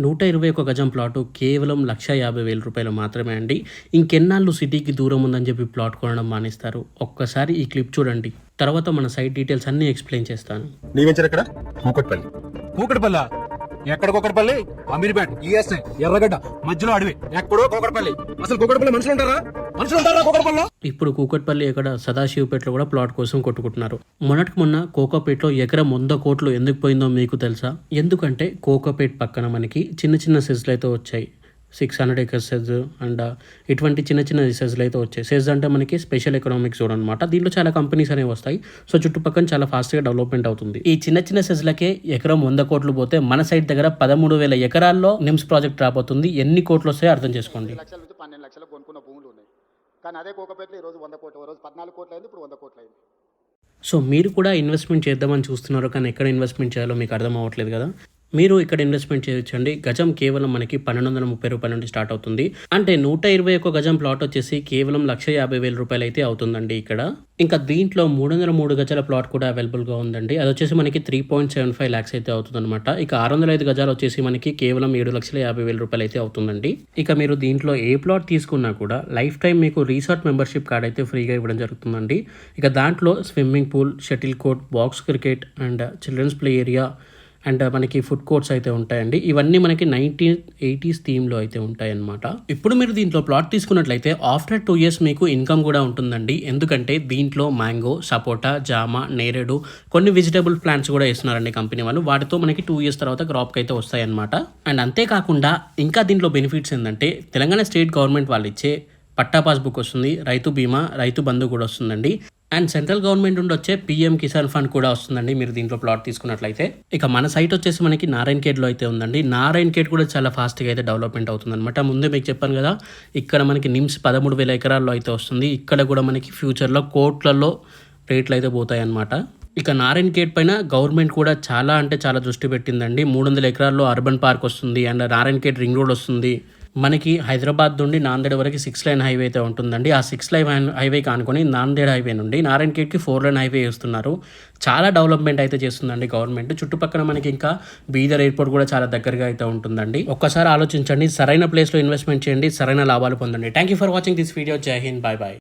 నూట ఇరవై ఒక గజం ప్లాటు కేవలం లక్ష యాభై వేల రూపాయలు మాత్రమే అండి. ఇంకెన్నాళ్ళు సిటీకి దూరం ఉందని చెప్పి ప్లాట్ కొనడం మానేస్తారు. ఒక్కసారి ఈ క్లిప్ చూడండి. తర్వాత మన సైట్ డీటెయిల్స్ అన్నీ ఎక్స్ప్లెయిన్ చేస్తాను. నీ వెంచర్ ఎక్కడ? కూకట్పల్లి. కూకట్పల్లి? ఎక్కడ కూకట్పల్లి? అమీర్పేట్ ఈఎస్ఐ ఎర్రగడ్డ మధ్యలో అడవి. ఎక్కడో కూకట్పల్లి. అసలు కూకట్పల్లి మనుషులు ఉంటారా? ఇప్పుడు కూకట్పల్లి ఎక్కడ సదాశివపేటలో కూడా ప్లాట్ కోసం కొట్టుకుంటున్నారు. మొన్నటికి మొన్న కోకాపేటలో ఎకరం వంద కోట్లు ఎందుకు పోయిందో మీకు తెలుసా? ఎందుకంటే కోకాపేట్ పక్కన మనకి చిన్న చిన్న సెజ్లు అయితే వచ్చాయి. Six hundred acres SEZ and ఇటువంటి చిన్న చిన్న సెజ్లు అయితే వచ్చాయి. సెజ్ అంటే మనకి స్పెషల్ ఎకనామిక్ జోన్ అనమాట దీంట్లో చాలా కంపెనీస్ అనేవి వస్తాయి. సో చుట్టుపక్కల చాలా ఫాస్ట్గా డెవలప్మెంట్ అవుతుంది. ఈ చిన్న చిన్న సెజ్లకే ఎకరం వంద కోట్లు పోతే మన సైడ్ దగ్గర పదమూడు వేల ఎకరాల్లో నిమ్స్ ప్రాజెక్ట్ రాబోతుంది. ఎన్ని కోట్లు వస్తాయో అర్థం చేసుకోండి. పన్నెండు లక్షలు కొనుక్కున్న భూములు ఉన్నాయి. కానీ అదే కోకపేటలో ఈ రోజు వంద కోట్లు ఓ రోజు పద్నాలుగు కోట్లు అయింది ఇప్పుడు వంద కోట్లు అయింది. సో మీరు కూడా ఇన్వెస్ట్మెంట్ చేద్దామని చూస్తున్నారు కానీ ఎక్కడ ఇన్వెస్ట్మెంట్ చేయాలో మీకు అర్థం అవ్వట్లేదు కదా? మీరు ఇక్కడ ఇన్వెస్ట్మెంట్ చేయొచ్చండి. గజం కేవలం మనకి పన్నెండు వందల ముప్పై రూపాయల నుండి స్టార్ట్ అవుతుంది. అంటే నూట ఇరవై ఒక గజం ప్లాట్ వచ్చేసి కేవలం లక్ష యాభై వేల రూపాయలు అయితే అవుతుందండి ఇక్కడ. ఇంకా దీంట్లో మూడు వందల మూడు గజాల ప్లాట్ కూడా అవైలబుల్గా ఉందండి. అది వచ్చేసి మనకి three point seven five lakhs అయితే అవుతుందన్నమాట. ఇక ఆరు వందల ఐదు గజాలు వచ్చేసి మనకి కేవలం ఏడు లక్షల యాభై వేల రూపాయలు అయితే అవుతుందండి. ఇక మీరు దీంట్లో ఏ ప్లాట్ తీసుకున్నా కూడా లైఫ్ టైం మీకు రీసార్ట్ మెంబర్షిప్ కార్డ్ అయితే ఫ్రీగా ఇవ్వడం జరుగుతుందండి. ఇక దాంట్లో swimming pool shuttle court box cricket and children's play area and మనకి ఫుడ్ కోర్ట్స్ అయితే ఉంటాయండి. ఇవన్నీ మనకి నైన్టీన్ ఎయిటీస్ థీమ్లో అయితే ఉంటాయన్నమాట. ఇప్పుడు మీరు దీంట్లో ప్లాట్ తీసుకున్నట్లయితే ఆఫ్టర్ టూ ఇయర్స్ మీకు ఇన్కమ్ కూడా ఉంటుందండి. ఎందుకంటే దీంట్లో మ్యాంగో సపోటా జామ నేరేడు కొన్ని వెజిటబుల్ ప్లాంట్స్ కూడా వేస్తున్నారండి కంపెనీ వాళ్ళు. వాటితో మనకి టూ ఇయర్స్ తర్వాత క్రాప్కి అయితే వస్తాయన్నమాట. అండ్ అంతేకాకుండా ఇంకా దీంట్లో బెనిఫిట్స్ ఏంటంటే తెలంగాణ స్టేట్ గవర్నమెంట్ వాళ్ళు ఇచ్చే పట్టా పాస్బుక్ వస్తుంది రైతు బీమా రైతు బంధు కూడా వస్తుందండి. అండ్ సెంట్రల్ గవర్నమెంట్ నుండి వచ్చే పీఎం కిసాన్ ఫండ్ కూడా వస్తుందండి మీరు దీంట్లో ప్లాట్ తీసుకున్నట్లయితే. ఇక మన సైట్ వచ్చేసి మనకి నారాయణ గేట్లో అయితే ఉందండి. నారాయణ గేట్ కూడా చాలా ఫాస్ట్గా అయితే డెవలప్మెంట్ అవుతుందన్నమాట. ముందే మీకు చెప్పాను కదా ఇక్కడ మనకి నిమ్స్ పదమూడు వేల ఎకరాల్లో అయితే వస్తుంది. ఇక్కడ కూడా మనకి ఫ్యూచర్లో కోట్లలో రేట్లు అయితే పోతాయి అన్నమాట ఇక నారాయణ గేట్ పైన గవర్నమెంట్ కూడా చాలా అంటే చాలా దృష్టి పెట్టిందండి. మూడు వందల ఎకరాల్లో అర్బన్ పార్క్ వస్తుంది and Narayana gate ring road వస్తుంది. మనకి హైదరాబాద్ నుండి నాందేడ్ వరకు సిక్స్ లైన్ హైవే అయితే ఉంటుందండి. ఆ సిక్స్ లైన్ హైవే కానుకొని నాందేడ్ హైవే నుండి నారాయణ గేట్కి ఫోర్ లైన్ హైవే వేస్తున్నారు. చాలా డెవలప్మెంట్ అయితే చేస్తుందండి గవర్నమెంట్. చుట్టుపక్కల మనకి ఇంకా బీదర్ ఎయిర్పోర్ట్ కూడా చాలా దగ్గరగా అయితే ఉంటుందండి. ఒక్కసారి ఆలోచించండి. సరైన ప్లేస్లో ఇన్వెస్ట్మెంట్ చేయండి. సరైన లాభాలు పొందండి. Thank you for watching this video Jai Hind bye bye